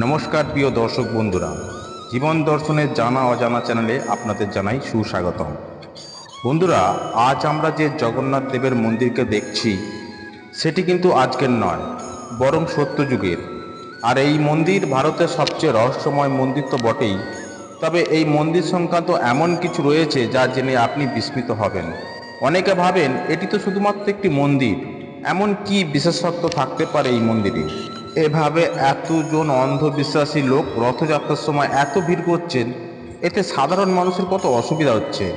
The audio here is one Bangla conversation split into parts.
নমস্কার প্রিয় দর্শক বন্ধুরা। জীবন দর্শনের জানা অজানা চ্যানেলে আপনাদের জানাই সুস্বাগতম। বন্ধুরা, আজ আমরা যে জগন্নাথ দেবের মন্দিরকে দেখছি, সেটি কিন্তু আজকের নয়, বরং সত্যযুগের আর এই মন্দির ভারতের সবচেয়ে রহস্যময় মন্দির তো বটেই, তবে এই মন্দির সংক্রান্ত এমন কিছু রয়েছে যা জেনে আপনি বিস্মিত হবেন। অনেকে ভাবেন, এটি তো শুধুমাত্র একটি মন্দির, এমন কি বিশেষত্ব থাকতে পারে এই মন্দিরে? এভাবে এতজন অন্ধবিশ্বাসী লোক রথযাত্রার সময় এত ভিড় করছেন, এতে সাধারণ মানুষের কত অসুবিধা হচ্ছে?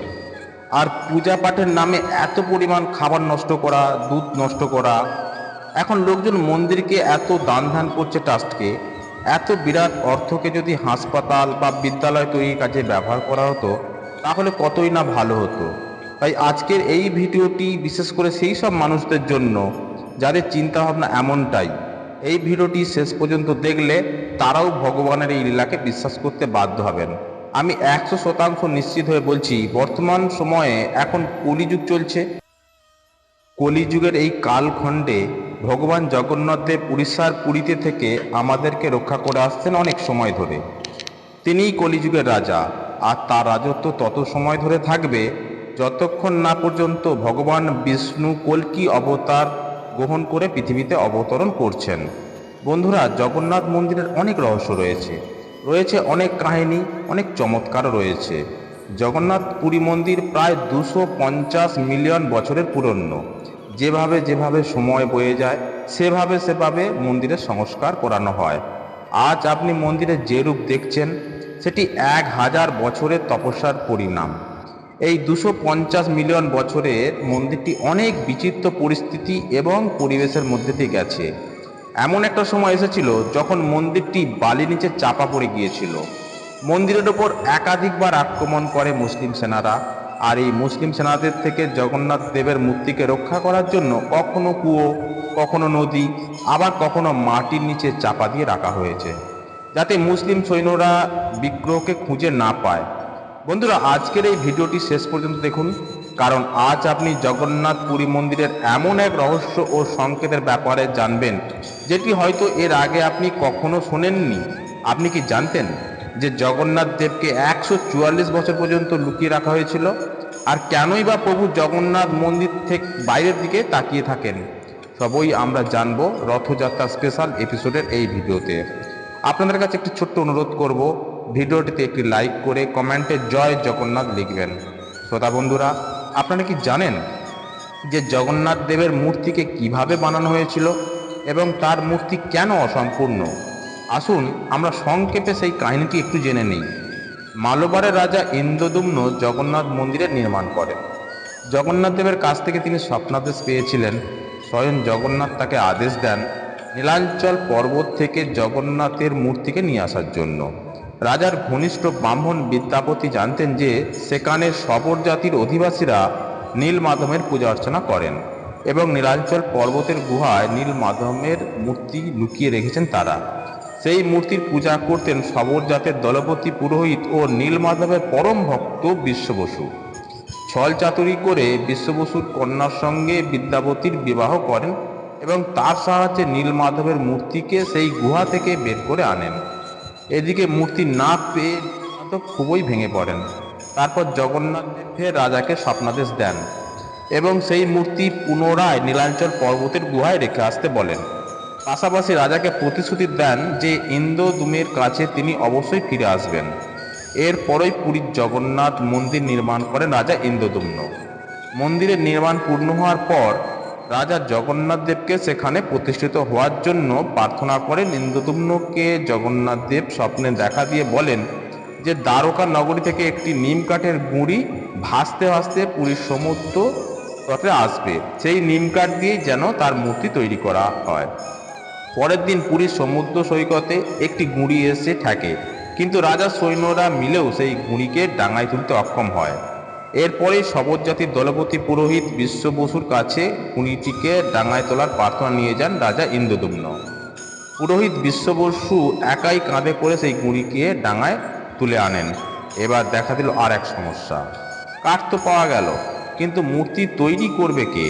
আর পূজা পাঠের নামে এত পরিমাণ খাবার নষ্ট করা, দুধ নষ্ট করা, এখন লোকজন মন্দিরকে এত দান ধান করছে ট্রাস্টকে এত বিরাট অর্থকে যদি হাসপাতাল বা বিদ্যালয় তৈরির কাজে ব্যবহার করা হতো, তাহলে কতই না ভালো হতো? তাই আজকের এই ভিডিওটি বিশেষ করে সেই সব মানুষদের জন্য, যাদের চিন্তাভাবনা এমনটাই। এই ভিডিওটি শেষ পর্যন্ত দেখলে তারাও ভগবানের এই লীলাকে বিশ্বাস করতে বাধ্য হবেন। আমি একশো শতাংশ নিশ্চিত হয়ে বলছি, বর্তমান সময়ে এখন কলিযুগ চলছে। কলিযুগের এই কালখণ্ডে ভগবান জগন্নাথ দেব উড়িষ্যার পুরীতে থেকে আমাদেরকে রক্ষা করে আসছেন অনেক সময় ধরে। তিনিই কলিযুগের রাজা, আর তার রাজত্ব তত সময় ধরে থাকবে যতক্ষণ না পর্যন্ত ভগবান বিষ্ণু কল্কি অবতার গ্রহণ করে পৃথিবীতে অবতরণ করছেন। বন্ধুরা, জগন্নাথ মন্দিরের অনেক রহস্য রয়েছে। রয়েছে অনেক কাহিনী, অনেক চমৎকারও রয়েছে। জগন্নাথ পুরী মন্দির প্রায় দুশো পঞ্চাশ মিলিয়ন বছরের পুরনো। যেভাবে যেভাবে সময় বয়ে যায়, সেভাবে সেভাবে মন্দিরের সংস্কার করানো হয়। আজ আপনি মন্দিরে যে রূপ দেখছেন, সেটি এক হাজার বছরের তপস্যার পরিণাম। এই দুশো পঞ্চাশ মিলিয়ন বছরের মন্দিরটি অনেক বিচিত্র পরিস্থিতি এবং পরিবেশের মধ্যে দিয়ে গেছে। এমন একটা সময় এসেছিল যখন মন্দিরটি বালি নিচে চাপা পড়ে গিয়েছিল। মন্দিরের ওপর একাধিকবার আক্রমণ করে মুসলিম সেনারা, আর এই মুসলিম সেনাদের থেকে জগন্নাথ দেবের মূর্তিকে রক্ষা করার জন্য কখনো কুয়ো, কখনো নদী, আবার কখনো মাটির নিচে চাপা দিয়ে রাখা হয়েছে, যাতে মুসলিম সৈন্যরা বিগ্রহকে খুঁজে না পায়। বন্ধুরা, আজকের এই ভিডিওটি শেষ পর্যন্ত দেখুন। কারণ আজ আপনি জগন্নাথ পুরী মন্দিরের এমন এক রহস্য ও সংকেতের ব্যাপারে জানবেন, যেটি হয়তো এর আগে আপনি কখনো শোনেননি। আপনি কি জানতেন যে জগন্নাথ দেবকে একশো চুয়াল্লিশ বছর পর্যন্ত লুকিয়ে রাখা হয়েছিল? আর কেনই বা প্রভু জগন্নাথ মন্দির থেকে বাইরের দিকে তাকিয়ে থাকেন? সবই আমরা জানব রথযাত্রা স্পেশাল এপিসোডের এই ভিডিওতে। আপনাদের কাছে একটি ছোট্ট অনুরোধ করব, ভিডিওটিতে একটি লাইক করে কমেন্টে জয় জগন্নাথ লিখবেন। শ্রোতা বন্ধুরা আপনারা কি জানেন যে জগন্নাথ দেবের মূর্তিকে কীভাবে বানানো হয়েছিল এবং তার মূর্তি কেন অসম্পূর্ণ? আসুন, আমরা সংক্ষেপে সেই কাহিনীটি একটু জেনে নিই। মালবারের রাজা ইন্দ্রদুম্ন জগন্নাথ মন্দিরের নির্মাণ করেন। জগন্নাথ দেবের কাছ থেকে তিনি স্বপ্নাদেশ পেয়েছিলেন। স্বয়ং জগন্নাথ তাকে আদেশ দেন, নীলাঞ্চল পর্বত থেকে জগন্নাথের মূর্তিকে নিয়ে আসার জন্য। রাজার ঘনিষ্ঠ ব্রাহ্মণ বিদ্যাপতি জানতেন যে সেখানে সবর জাতির অধিবাসীরা নীল মাধবের পূজা অর্চনা করেন এবং নীলাঞ্চল পর্বতের গুহায় নীল মাধবের মূর্তি লুকিয়ে রেখেছেন তারা। সেই মূর্তির পূজা করতেন সবর জাতের দলপতি পুরোহিত ও নীল মাধবের পরম ভক্ত বিশ্ব বসু ছল চাতুরি করে বিশ্ববসুর কন্যার সঙ্গে বিদ্যাপতির বিবাহ করেন এবং তার সাহায্যে নীল মাধবের মূর্তিকে সেই গুহা থেকে বের করে আনেন। এদিকে মূর্তি না পেয়ে তো খুবই ভেঙে পড়েন। তারপর জগন্নাথ দেব রাজাকে স্বপ্নাদেশ দেন এবং সেই মূর্তি পুনরায় নীলাঞ্চল পর্বতের গুহায় রেখে আসতে বলেন। পাশাপাশি রাজাকে প্রতিশ্রুতি দেন যে ইন্দ্রদুমের কাছে তিনি অবশ্যই ফিরে আসবেন। এরপরই পুরীর জগন্নাথ মন্দির নির্মাণ করেন রাজা ইন্দ্রদুম্ন। মন্দিরের নির্মাণ পূর্ণ হওয়ার পর রাজা জগন্নাথ দেবকে সেখানে প্রতিষ্ঠিত হওয়ার জন্য প্রার্থনা করেন ইন্দ্রদুম্নকে জগন্নাথ দেব স্বপ্নে দেখা দিয়ে বলেন যে, দ্বারকা নগরী থেকে একটি নিম কাঠের গুঁড়ি ভাসতে ভাসতে পুরীর সমুদ্র তটে আসবে। সেই নিম কাঠ দিয়েই যেন তার মূর্তি তৈরি করা হয়। পরের দিন পুরীর সমুদ্র সৈকতে একটি গুঁড়ি এসে ঠেকে। কিন্তু রাজার সৈন্যরা মিলেও সেই গুঁড়িকে ডাঙায় তুলতে অক্ষম হয়। এরপরে শবর জাতির দলপতি পুরোহিত বিশ্ব বসুর কাছে গুঁড়িটিকে ডাঙায় তোলার প্রার্থনা নিয়ে যান রাজা ইন্দ্রদুম্ন। পুরোহিত বিশ্ব বসু একাই কাঁধে করে সেই গুঁড়িকে ডাঙায় তুলে আনেন। এবার দেখা দিল আর এক সমস্যা। কাঠ তো পাওয়া গেল, কিন্তু মূর্তি তৈরি করবে কে?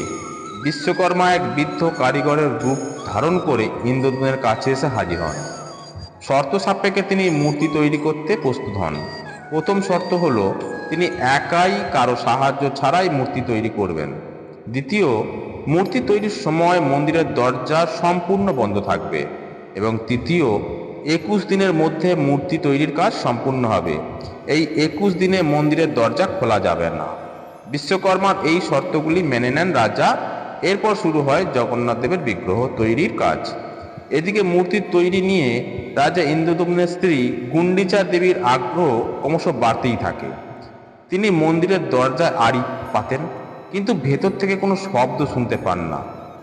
বিশ্বকর্মা এক বৃদ্ধ কারিগরের রূপ ধারণ করে ইন্দ্রদুমের কাছে এসে হাজির হন। শর্ত সাপেক্ষে তিনি মূর্তি তৈরি করতে প্রস্তুত হন। প্রথম শর্ত হলো তিনি একাই কারও সাহায্য ছাড়াই মূর্তি তৈরি করবেন। দ্বিতীয়, মূর্তি তৈরির সময় মন্দিরের দরজা সম্পূর্ণ বন্ধ থাকবে এবং তৃতীয়, একুশ দিনের মধ্যে মূর্তি তৈরির কাজ সম্পূর্ণ হবে। এই একুশ দিনে মন্দিরের দরজা খোলা যাবে না। বিশ্বকর্মার এই শর্তগুলি মেনে নেন রাজা। এরপর শুরু হয় জগন্নাথ দেবের বিগ্রহ তৈরির কাজ। এদিকে মূর্তির তৈরি নিয়ে রাজা ইন্দ্রদম্নের স্ত্রী গুন্ডিচা দেবীর আগ্রহ ক্রমশ বাড়তেই থাকে। তিনি মন্দিরের দরজায় আড়ি পাতেন, কিন্তু ভেতর থেকে কোনো শব্দ শুনতে পান না।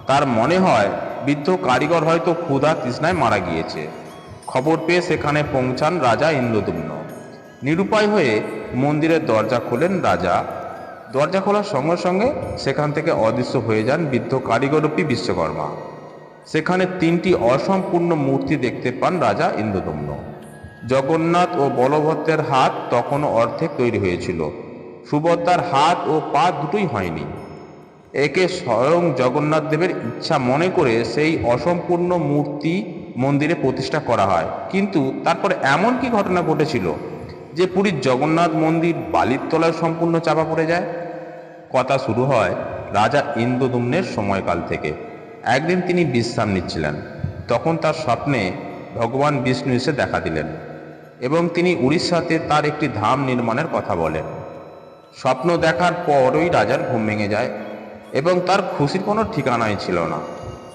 তার মনে হয়, বৃদ্ধ কারিগর হয়তো ক্ষুধা তৃষ্ণায় মারা গিয়েছে। খবর পেয়ে সেখানে পৌঁছান রাজা ইন্দ্রদুম্ন। নিরুপায় হয়ে মন্দিরের দরজা খোলেন রাজা। দরজা খোলার সঙ্গে সঙ্গে সেখান থেকে অদৃশ্য হয়ে যান বৃদ্ধ কারিগরূপী বিশ্বকর্মা। সেখানে তিনটি অসম্পূর্ণ মূর্তি দেখতে পান রাজা ইন্দ্রদম্ন। জগন্নাথ ও বলভদ্রের হাত তখনও অর্ধেক তৈরি হয়েছিল। সুভদ্রার হাত ও পা দুটোই হয়নি। একে স্বয়ং জগন্নাথ দেবের ইচ্ছা মনে করে সেই অসম্পূর্ণ মূর্তি মন্দিরে প্রতিষ্ঠা করা হয়। কিন্তু তারপরে এমন কি ঘটনা ঘটেছিল যে পুরীর জগন্নাথ মন্দির বালির তলায় সম্পূর্ণ চাপা পড়ে যায়? কথা শুরু হয় রাজা ইন্দ্রদুম্নের সময়কাল থেকে। একদিন তিনি বিশ্রাম নিচ্ছিলেন। তখন তার স্বপ্নে ভগবান বিষ্ণু এসে দেখা দিলেন। এবং তিনি উড়িষ্যাতে তার একটি ধাম নির্মাণের কথা বলেন। স্বপ্ন দেখার পরই রাজার ঘুম ভেঙে যায় এবং তার খুশির কোনো ঠিকানাই ছিল না।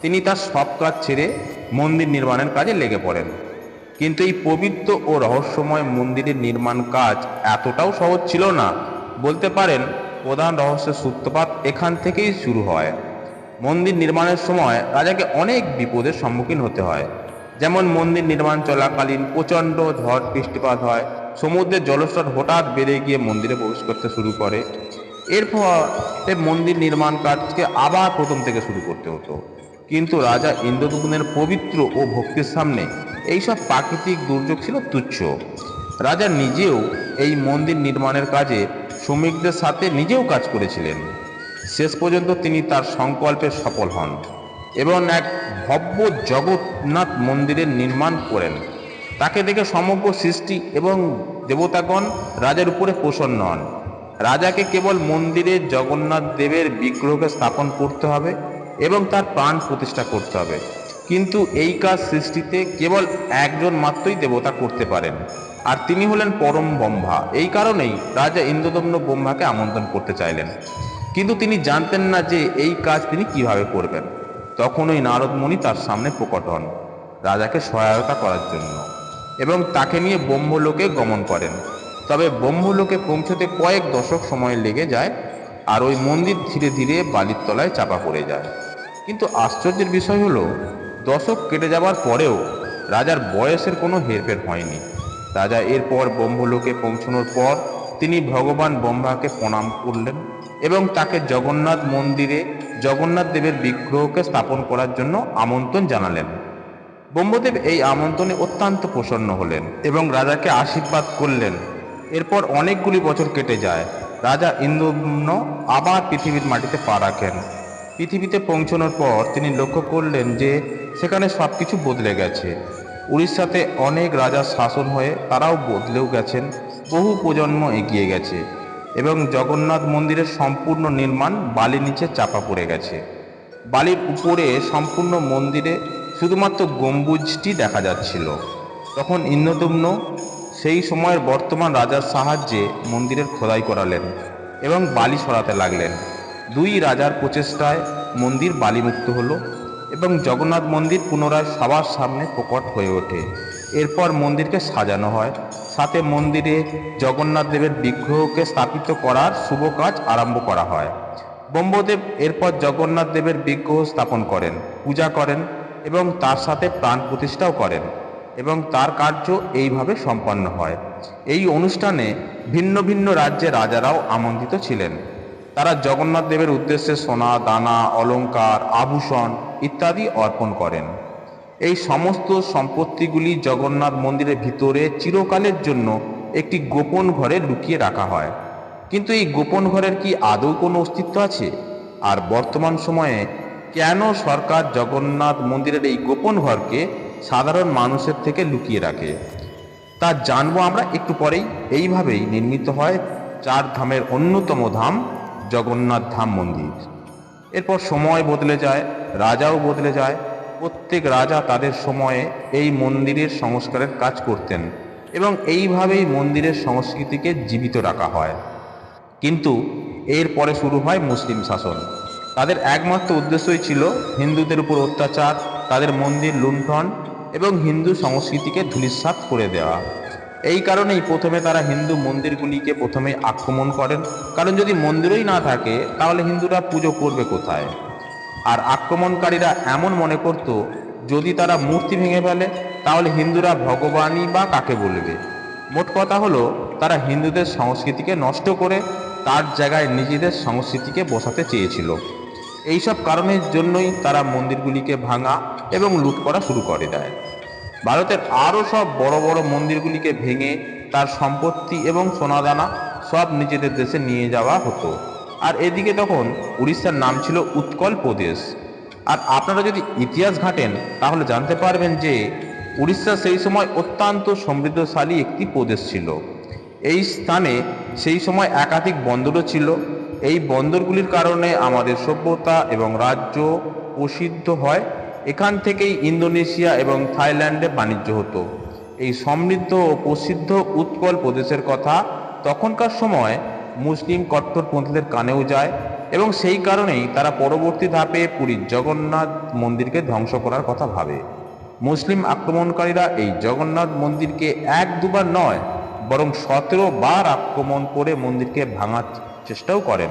তিনি তার সব কাজ ছেড়ে মন্দির নির্মাণের কাজে লেগে পড়েন। কিন্তু এই পবিত্র ও রহস্যময় মন্দিরের নির্মাণ কাজ এতটাও সহজ ছিল না। বলতে পারেন, প্রধান রহস্যের সূত্রপাত এখান থেকেই শুরু হয়। মন্দির নির্মাণের সময় রাজাকে অনেক বিপদের সম্মুখীন হতে হয়। যেমন মন্দির নির্মাণ চলাকালীন প্রচণ্ড ঝড় বৃষ্টিপাত হয়, সমুদ্রের জলস্তর হঠাৎ বেড়ে গিয়ে মন্দিরে প্রবেশ করতে শুরু করে। এরপর মন্দির নির্মাণ কাজকে আবার প্রথম থেকে শুরু করতে হতো। কিন্তু রাজা ইন্দ্রদুগ্নের পবিত্র ও ভক্তির সামনে এইসব প্রাকৃতিক দুর্যোগ ছিল তুচ্ছ। রাজা নিজেও এই মন্দির নির্মাণের কাজে শ্রমিকদের সাথে নিজেও কাজ করেছিলেন। শেষ পর্যন্ত তিনি তার সংকল্পে সফল হন। এবং এক ভব্য জগন্নাথ মন্দিরের নির্মাণ করেন। তাকে দেখে সমগ্র সৃষ্টি এবং দেবতাগণ রাজার উপরে প্রসন্ন হন। রাজাকে কেবল মন্দিরে জগন্নাথ দেবের বিগ্রহকে স্থাপন করতে হবে এবং তার প্রাণ প্রতিষ্ঠা করতে হবে। কিন্তু এই কাজ সৃষ্টিতে কেবল একজন মাত্রই দেবতা করতে পারেন। আর তিনি হলেন পরম ব্রহ্মা। এই কারণেই রাজা ইন্দ্রদম্ন ব্রহ্মাকে আমন্ত্রণ করতে চাইলেন। কিন্তু তিনি জানতেন না যে এই কাজ তিনি কীভাবে করবেন। তখন ওই নারদমণি তার সামনে প্রকট হন, রাজাকে সহায়তা করার জন্য। এবং তাকে নিয়ে ব্রহ্মলোকে গমন করেন। তবে ব্রহ্মলোকে পৌঁছতে কয়েক দশক সময় লেগে যায় আর ওই মন্দির ধীরে ধীরে বালির তলায় চাপা পড়ে যায়। কিন্তু আশ্চর্যের বিষয় হলো, দশক কেটে যাবার পরেও রাজার বয়সের কোনো হেরফের হয়নি। রাজা এরপর ব্রহ্মলোকে পৌঁছানোর পর তিনি ভগবান ব্রহ্মাকে প্রণাম করলেন। এবং তাকে জগন্নাথ মন্দিরে, জগন্নাথ দেবের বিগ্রহকে স্থাপন করার জন্য আমন্ত্রণ জানালেন। ব্রহ্মদেব এই আমন্ত্রণে অত্যন্ত প্রসন্ন হলেন এবং রাজাকে আশীর্বাদ করলেন। এরপর অনেকগুলি বছর কেটে যায়। রাজা ইন্দ্রম্ন আবার পৃথিবীর মাটিতে পা রাখেন। পৃথিবীতে পৌঁছানোর পর তিনি লক্ষ্য করলেন যে সেখানে সব কিছু বদলে গেছে। উড়িষ্যাতে অনেক রাজার শাসন হয়ে তারাও বদলেও গেছেন। বহু প্রজন্ম এগিয়ে গেছে। এবং জগন্নাথ মন্দিরের সম্পূর্ণ নির্মাণ বালির নিচে চাপা পড়ে গেছে। বালির উপরে সম্পূর্ণ মন্দিরে শুধুমাত্র গম্বুজটি দেখা যাচ্ছিল। তখন ইন্দ্রদম্ন সেই সময়ের বর্তমান রাজার সাহায্যে মন্দিরের খোদাই করালেন এবং বালি সরাতে লাগলেন। দুই রাজার প্রচেষ্টায় মন্দির বালিমুক্ত হলো এবং জগন্নাথ মন্দির পুনরায় সবার সামনে প্রকট হয়ে ওঠে। এরপর মন্দিরকে সাজানো হয় সাথে মন্দিরে জগন্নাথ দেবের বিগ্রহকে স্থাপিত করার শুভ কাজ আরম্ভ করা হয়। ব্রহ্মদেব এরপর জগন্নাথ দেবের বিগ্রহ স্থাপন করেন, পূজা করেন এবং তার সাথে প্রাণ প্রতিষ্ঠাও করেন এবং তার কার্য এইভাবে সম্পন্ন হয়। এই অনুষ্ঠানে ভিন্ন ভিন্ন রাজ্যের রাজারাও আমন্ত্রিত ছিলেন। তারা জগন্নাথ দেবের উদ্দেশ্যে সোনা, দানা, অলংকার, আভূষণ ইত্যাদি অর্পণ করেন। এই সমস্ত সম্পত্তিগুলি জগন্নাথ মন্দিরের ভিতরে চিরকালের জন্য একটি গোপন ঘরে লুকিয়ে রাখা হয়। কিন্তু এই গোপন ঘরের কি আদৌ কোনো অস্তিত্ব আছে? আর বর্তমান সময়ে কেন সরকার জগন্নাথ মন্দিরের এই গোপন ঘরকে সাধারণ মানুষের থেকে লুকিয়ে রাখে? তা জানব আমরা একটু পরেই। এইভাবেই নির্মিত হয় চার ধামের অন্যতম ধাম জগন্নাথ ধাম মন্দির। এরপর সময় বদলে যায়, রাজাও বদলে যায় প্রত্যেক রাজা তাদের সময়ে এই মন্দিরের সংস্কারের কাজ করতেন এবং এইভাবেই মন্দিরের সংস্কৃতিকে জীবিত রাখা হয়। কিন্তু এরপরে শুরু হয় মুসলিম শাসন। তাদের একমাত্র উদ্দেশ্যই ছিল হিন্দুদের উপর অত্যাচার, তাদের মন্দির লুণ্ঠন এবং হিন্দু সংস্কৃতিকে ধূলিসাৎ করে দেওয়া। এই কারণেই প্রথমে তারা হিন্দু মন্দিরগুলিকে প্রথমে আক্রমণ করেন। কারণ যদি মন্দিরই না থাকে, তাহলে হিন্দুরা পুজো করবে কোথায়? আর আক্রমণকারীরা এমন মনে করত, যদি তারা মূর্তি ভেঙে ফেলে, তাহলে হিন্দুরা ভগবানই বা কাকে বলবে? মোট কথা হলো, তারা হিন্দুদের সংস্কৃতিকে নষ্ট করে তার জায়গায় নিজেদের সংস্কৃতিকে বসাতে চেয়েছিল। এইসব কারণের জন্যই তারা মন্দিরগুলিকে ভাঙা এবং লুট করা শুরু করে দেয়। ভারতের আরও সব বড় বড় মন্দিরগুলিকে ভেঙে তার সম্পত্তি এবং সোনাদানা সব নিজেদের দেশে নিয়ে যাওয়া হতো। আর এদিকে তখন উড়িষ্যার নাম ছিল উৎকল প্রদেশ। আর আপনারা যদি ইতিহাস ঘাটেন, তাহলে জানতে পারবেন যে উড়িষ্যা সেই সময় অত্যন্ত সমৃদ্ধশালী একটি প্রদেশ ছিল। এই স্থানে সেই সময় একাধিক বন্দরও ছিল। এই বন্দরগুলির কারণে আমাদের সভ্যতা এবং রাজ্য প্রসিদ্ধ হয়। এখান থেকেই ইন্দোনেশিয়া এবং থাইল্যান্ডে বাণিজ্য হতো। এই সমৃদ্ধ ও প্রসিদ্ধ উৎকল প্রদেশের কথা তখনকার সময় মুসলিম কট্টরপন্থীদের কানেও যায় এবং সেই কারণেই তারা পরবর্তী ধাপে পুরীর জগন্নাথ মন্দিরকে ধ্বংস করার কথা ভাবে। মুসলিম আক্রমণকারীরা এই জগন্নাথ মন্দিরকে এক দুবার নয়, বরং সতেরো বার আক্রমণ করে মন্দিরকে ভাঙার চেষ্টাও করেন।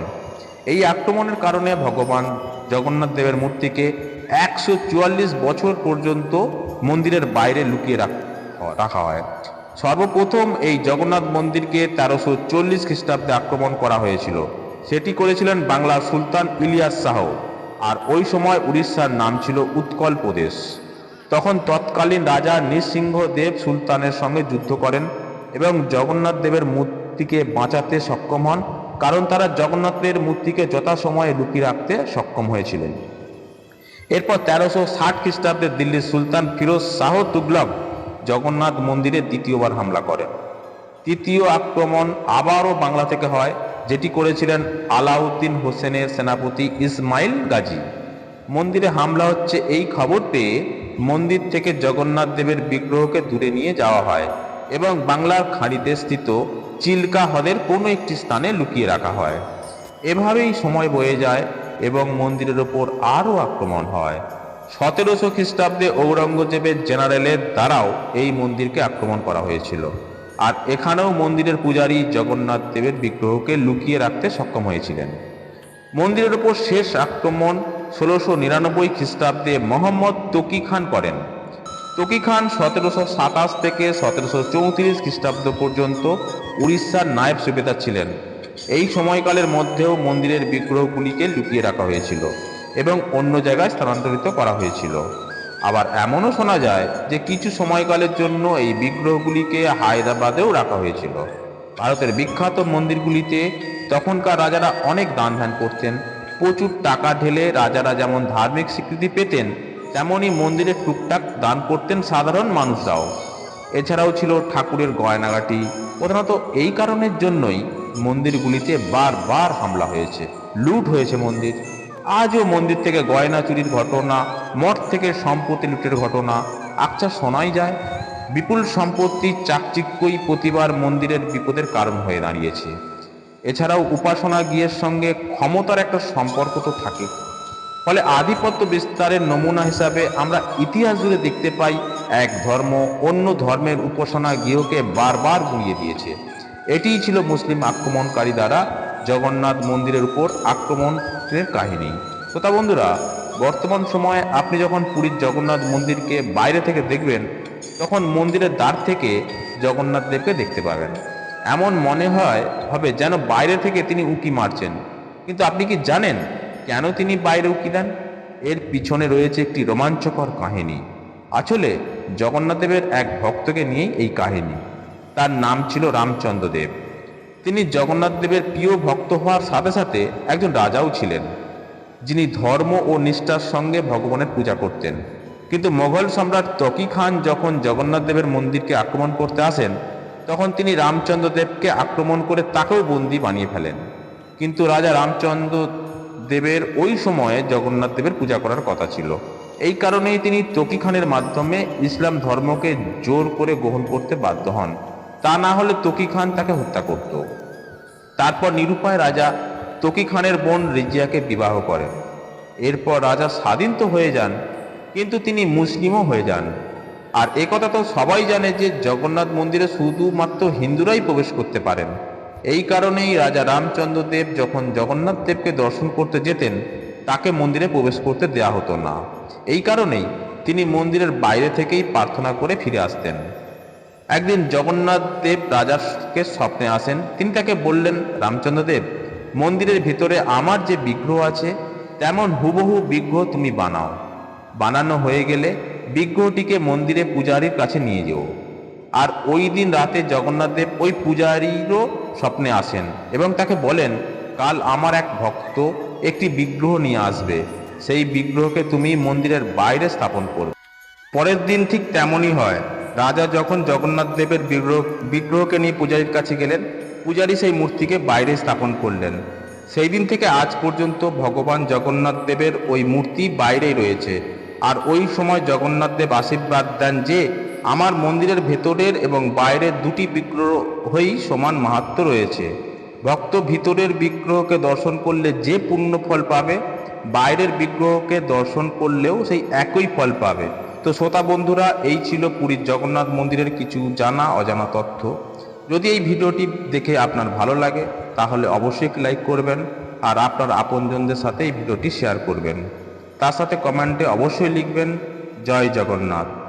এই আক্রমণের কারণে ভগবান জগন্নাথ দেবের মূর্তিকে একশো চুয়াল্লিশ বছর পর্যন্ত মন্দিরের বাইরে লুকিয়ে রাখ- রাখা হয়। সর্বপ্রথম এই জগন্নাথ মন্দিরকে তেরোশো চল্লিশ খ্রিস্টাব্দে আক্রমণ করা হয়েছিল। সেটি করেছিলেন বাংলার সুলতান ইলিয়াস শাহ। আর ওই সময় উড়িষ্যার নাম ছিল উৎকল প্রদেশ। তখন তৎকালীন রাজা নৃসিংহ দেব সুলতানের সঙ্গে যুদ্ধ করেন এবং জগন্নাথ দেবের মূর্তিকে বাঁচাতে সক্ষম হন, কারণ তারা জগন্নাথের মূর্তিকে যথাসময়ে লুকিয়ে রাখতে সক্ষম হয়েছিলেন। এরপর তেরোশো ষাট খ্রিস্টাব্দে দিল্লির সুলতান ফিরোজ শাহ তুগলক জগন্নাথ মন্দিরে দ্বিতীয়বার হামলা করেন। তৃতীয় আক্রমণ আবারও বাংলা থেকে হয়, যেটি করেছিলেন আলাউদ্দিন হোসেনের সেনাপতি ইসমাইল গাজী। মন্দিরে হামলা হচ্ছে এই খবর পেয়ে মন্দির থেকে জগন্নাথ দেবের বিগ্রহকে দূরে নিয়ে যাওয়া হয় এবং বাংলার খাঁড়িতে স্থিত চিল্কা হ্রদের কোনো একটি স্থানে লুকিয়ে রাখা হয়। এভাবেই সময় বয়ে যায় এবং মন্দিরের ওপর আরও আক্রমণ হয়। সতেরোশো খ্রিস্টাব্দে ঔরঙ্গজেবের জেনারেলের দ্বারাও এই মন্দিরকে আক্রমণ করা হয়েছিল। আর এখানেও মন্দিরের পূজারী জগন্নাথ দেবের বিগ্রহকে লুকিয়ে রাখতে সক্ষম হয়েছিলেন। মন্দিরের ওপর শেষ আক্রমণ ষোলোশো নিরানব্বই খ্রিস্টাব্দে মোহাম্মদ তকি খান করেন। তকি খান সতেরোশো সাতাশ থেকে সতেরোশো চৌত্রিশ খ্রিস্টাব্দ পর্যন্ত উড়িষ্যার নায়েব সুবেদার ছিলেন। এই সময়কালের মধ্যেও মন্দিরের বিগ্রহগুলিকে লুকিয়ে রাখা হয়েছিল। এবং অন্য জায়গায় স্থানান্তরিত করা হয়েছিল। আবার এমনও শোনা যায় যে কিছু সময়কালের জন্য এই বিগ্রহগুলিকে হায়দ্রাবাদেও রাখা হয়েছিল। ভারতের বিখ্যাত মন্দিরগুলিতে তখনকার রাজারা অনেক দান ধ্যান করতেন। প্রচুর টাকা ঢেলে রাজারা যেমন ধার্মিক স্বীকৃতি পেতেন, তেমনই মন্দিরে টুকটাক দান করতেন সাধারণ মানুষরাও। এছাড়াও ছিল ঠাকুরের গয়নাগাটি। প্রধানত এই কারণের জন্যই মন্দিরগুলিতে বারবার হামলা হয়েছে, লুট হয়েছে মন্দির। আজও মন্দির থেকে গয়না চুরির ঘটনা, মঠ থেকে সম্পত্তি লুটের ঘটনা। আকচা শোনাই যায়, বিপুল সম্পত্তির চাকচিক্যই প্রতিবার মন্দিরের বিপদের কারণ হয়ে দাঁড়িয়েছে। এছাড়াও উপাসনা গিয়ের সঙ্গে ক্ষমতার একটা সম্পর্ক তো থাকে। ফলে আধিপত্য বিস্তারের নমুনা হিসাবে আমরা ইতিহাস জুড়ে দেখতে পাই, এক ধর্ম অন্য ধর্মের উপাসনা গৃহকে বারবার গুঁড়িয়ে দিয়েছে। এটিই ছিল মুসলিম আক্রমণকারী দ্বারা জগন্নাথ মন্দিরের উপর আক্রমণের কাহিনী। শ্রোতা বন্ধুরা, বর্তমান সময়ে আপনি যখন পুরীর জগন্নাথ মন্দিরকে বাইরে থেকে দেখবেন, তখন মন্দিরের দ্বার থেকে জগন্নাথ দেবকে দেখতে পাবেন। এমন মনে হয়, হবে যেন বাইরে থেকে তিনি উঁকি মারছেন। কিন্তু আপনি কি জানেন কেন তিনি বাইরে উঁকি দেন? এর পিছনে রয়েছে একটি রোমাঞ্চকর কাহিনী। আসলে জগন্নাথ দেবের এক ভক্তকে নিয়েই এই কাহিনী। তার নাম ছিল রামচন্দ্র দেব তিনি জগন্নাথ দেবের প্রিয় ভক্ত হওয়ার সাথে সাথে একজন রাজাও ছিলেন, যিনি ধর্ম ও নিষ্ঠার সঙ্গে ভগবানের পূজা করতেন। কিন্তু মোগল সম্রাট তকি খান যখন জগন্নাথ দেবের মন্দিরকে আক্রমণ করতে আসেন, তখন তিনি রামচন্দ্র দেবকে আক্রমণ করে তাকেও বন্দি বানিয়ে ফেলেন। কিন্তু রাজা রামচন্দ্র দেবের ওই সময়ে জগন্নাথ দেবের পূজা করার কথা ছিল। এই কারণেই তিনি তকি খানের মাধ্যমে ইসলাম ধর্মকে জোর করে গ্রহণ করতে বাধ্য হন। তা না হলে তকি খান তাকে হত্যা করত। তারপর নিরুপায় রাজা তকি খানের বোন রিজিয়াকে বিবাহ করেন। এরপর রাজা স্বাধীন তো হয়ে যান, কিন্তু তিনি মুসলিমও হয়ে যান। আর একথা তো সবাই জানে যে জগন্নাথ মন্দিরে শুধুমাত্র হিন্দুরাই প্রবেশ করতে পারেন। এই কারণেই রাজা রামচন্দ্র দেব যখন জগন্নাথ দেবকে দর্শন করতে যেতেন, তাকে মন্দিরে প্রবেশ করতে দেয়া হতো না। এই কারণেই তিনি মন্দিরের বাইরে থেকেই প্রার্থনা করে ফিরে আসতেন। একদিন জগন্নাথ দেব রাজাকে স্বপ্নে আসেন। তিনি তাকে বললেন রামচন্দ্র দেব মন্দিরের ভিতরে আমার যে বিগ্রহ আছে, তেমন হুবহু বিগ্রহ তুমি বানাও। বানানো হয়ে গেলে বিগ্রহটিকে মন্দিরে পূজারীর কাছে নিয়ে যেও। আর ওই দিন রাতে জগন্নাথ দেব ওই পূজারীরও স্বপ্নে আসেন এবং তাকে বলেন, কাল আমার এক ভক্ত একটি বিগ্রহ নিয়ে আসবে। সেই বিগ্রহকে তুমি মন্দিরের বাইরে স্থাপন করবে। পরের দিন ঠিক তেমনই হয়। রাজা যখন জগন্নাথ দেবের বিগ্রহ, বিগ্রহকে নিয়ে পূজারীর কাছে গেলেন, পূজারী সেই মূর্তিকে বাইরে স্থাপন করলেন। সেই দিন থেকে আজ পর্যন্ত ভগবান জগন্নাথ দেবের ওই মূর্তি বাইরেই রয়েছে। আর ওই সময় জগন্নাথ দেব আশীর্বাদ দেন যে, আমার মন্দিরের ভেতরের এবং বাইরের দুটি বিগ্রহই সমান মাহাত্ম রয়েছে। ভক্ত ভিতরের বিগ্রহকে দর্শন করলে যে পুণ্য ফল পাবে, বাইরের বিগ্রহকে দর্শন করলেও সেই একই ফল পাবে। তো শ্রোতা বন্ধুরা, এই ছিল পুরীর জগন্নাথ মন্দিরের কিছু জানা অজানা তথ্য। যদি এই ভিডিওটি দেখে আপনার ভালো লাগে, তাহলে অবশ্যই লাইক করবেন আর আপনার আপনজনদের সাথে এই ভিডিওটি শেয়ার করবেন। তার সাথে কমেন্টে অবশ্যই লিখবেন, জয় জগন্নাথ।